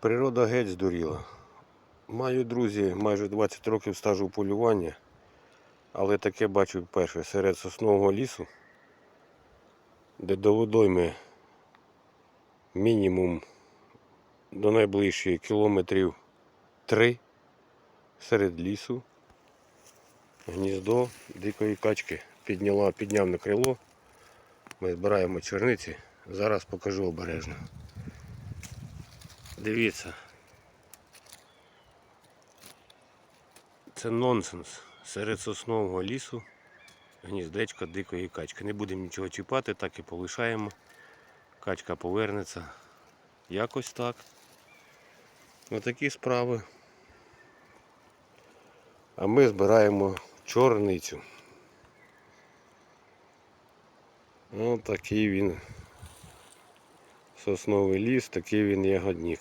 Природа геть здуріла. Маю друзі майже 20 років стажу полювання, але таке бачу вперше серед соснового лісу, де до водойми мінімум до найближчої кілометрів 3 серед лісу. Гніздо дикої качки підняла, підняв на крило. Ми збираємо черниці. Зараз покажу обережно. Дивіться. Це нонсенс. Серед соснового лісу гніздечко дикої качки. Не будемо нічого чіпати, так і полишаємо. Качка повернеться. Якось так. Отакі справи. А ми збираємо чорницю. Ось такий він сосновий ліс, такий він ягодник.